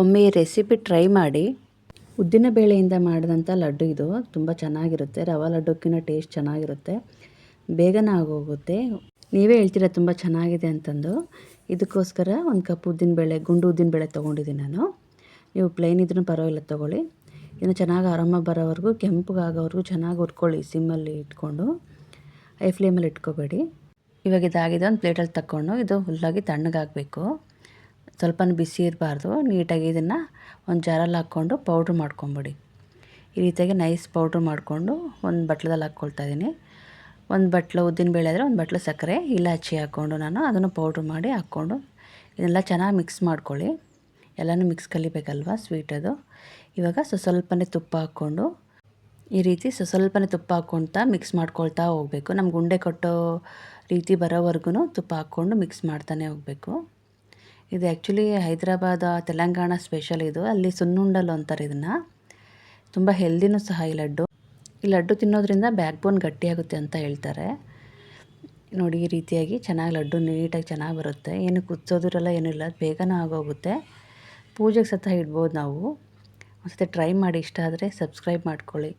ಒಮ್ಮೆ ಈ recipe try ಮಾಡಿ. ಉದ್ದಿನ ಬೇಳೆಯಿಂದ ಮಾಡಿದಂಥ ಲಡ್ಡು ಇದು ತುಂಬ ಚೆನ್ನಾಗಿರುತ್ತೆ. ರವೆ ಲಡ್ಡುಕ್ಕಿಂತ ಟೇಸ್ಟ್ ಚೆನ್ನಾಗಿರುತ್ತೆ. ಬೇಗನೆ ಆಗೋಗುತ್ತೆ. ನೀವೇ ಹೇಳ್ತೀರ ತುಂಬ ಚೆನ್ನಾಗಿದೆ ಅಂತಂದು. ಇದಕ್ಕೋಸ್ಕರ ಒಂದು ಕಪ್ ಉದ್ದಿನಬೇಳೆ ಗುಂಡು ಉದ್ದಿನಬೇಳೆ ತೊಗೊಂಡಿದ್ದೀನಿ ನಾನು. ನೀವು ಪ್ಲೇನ್ ಇದ್ರೂ ಪರವಾಗಿಲ್ಲ, ತೊಗೊಳ್ಳಿ. ಇನ್ನು ಚೆನ್ನಾಗಿ ಆರಾಮ ಬರೋವರೆಗೂ ಕೆಂಪಗಾಗೋವರೆಗೂ ಚೆನ್ನಾಗಿ ಹುರ್ಕೊಳ್ಳಿ ಸಿಮ್ಮಲ್ಲಿ ಇಟ್ಕೊಂಡು. ಐ ಫ್ಲೇಮಲ್ಲಿ ಇಟ್ಕೋಬೇಡಿ. ಇವಾಗ ಇದಾಗಿದೆ, ಒಂದು ಪ್ಲೇಟಲ್ಲಿ ತಗೊಂಡು ಇದು ಹುಲ್ಲಾಗಿ ತಣ್ಣಗಾಗಬೇಕು. ಸ್ವಲ್ಪ ಬಿಸಿ ಇರಬಾರ್ದು, ನೀಟಾಗಿ ಇದನ್ನು ಒಂದು ಜಾರಲ್ಲಿ ಹಾಕ್ಕೊಂಡು ಪೌಡ್ರ್ ಮಾಡ್ಕೊಂಬಿಡಿ. ಈ ರೀತಿಯಾಗಿ ನೈಸ್ ಪೌಡ್ರ್ ಮಾಡಿಕೊಂಡು ಒಂದು ಬಟ್ಲದಲ್ಲಿ ಹಾಕ್ಕೊಳ್ತಾ ಇದ್ದೀನಿ ಒಂದು ಬಟ್ಲು ಉದ್ದಿನಬೇಳೆ ಆದರೆ ಒಂದು ಬಟ್ಲು ಸಕ್ಕರೆ, ಇಲಾಚಿ ಹಾಕ್ಕೊಂಡು ನಾನು ಅದನ್ನು ಪೌಡ್ರ್ ಮಾಡಿ ಹಾಕ್ಕೊಂಡು ಇದೆಲ್ಲ ಚೆನ್ನಾಗಿ ಮಿಕ್ಸ್ ಮಾಡ್ಕೊಳ್ಳಿ. ಎಲ್ಲನೂ ಮಿಕ್ಸ್ ಕಲಿಬೇಕಲ್ವ ಸ್ವೀಟದು ಇವಾಗ ಸ್ವಸ್ವಲ್ಪನೇ ತುಪ್ಪ ಹಾಕ್ಕೊಂಡು ಈ ರೀತಿ ಸೊ ಸ್ವಲ್ಪನೇ ತುಪ್ಪ ಹಾಕ್ಕೊಳ್ತಾ ಮಿಕ್ಸ್ ಮಾಡ್ಕೊಳ್ತಾ ಹೋಗಬೇಕು. ನಮ್ಗೆ ಉಂಡೆ ಕೊಟ್ಟೋ ರೀತಿ ಬರೋವರೆಗೂ ತುಪ್ಪ ಹಾಕ್ಕೊಂಡು ಮಿಕ್ಸ್ ಮಾಡ್ತಾನೆ ಹೋಗಬೇಕು. ಇದು ಆ್ಯಕ್ಚುಲಿ ಹೈದರಾಬಾದ, ತೆಲಂಗಾಣ ಸ್ಪೆಷಲ್ ಇದು. ಅಲ್ಲಿ ಸುನ್ನುಂಡಲು ಅಂತಾರೆ ಇದನ್ನು. ತುಂಬ ಹೆಲ್ದಿನೂ ಸಹ ಈ ಲಡ್ಡು. ಈ ಲಡ್ಡು ತಿನ್ನೋದ್ರಿಂದ ಬ್ಯಾಕ್ ಬೋನ್ ಗಟ್ಟಿಯಾಗುತ್ತೆ ಅಂತ ಹೇಳ್ತಾರೆ. ನೋಡಿ, ಈ ರೀತಿಯಾಗಿ ಚೆನ್ನಾಗಿ ಲಡ್ಡು ನೀಟಾಗಿ ಚೆನ್ನಾಗಿ ಬರುತ್ತೆ. ಏನು ಕುದಿಸೋದಿರಲ್ಲ ಏನಿಲ್ಲ ಬೇಗನೂ ಆಗೋಗುತ್ತೆ. ಪೂಜೆಗೆ ಸಹ ಇಡ್ಬೋದು ನಾವು. ಒಂದ್ಸತಿ ಟ್ರೈ ಮಾಡಿ ಇಷ್ಟ ಆದರೆ ಸಬ್ಸ್ಕ್ರೈಬ್ ಮಾಡ್ಕೊಳ್ಳಿ.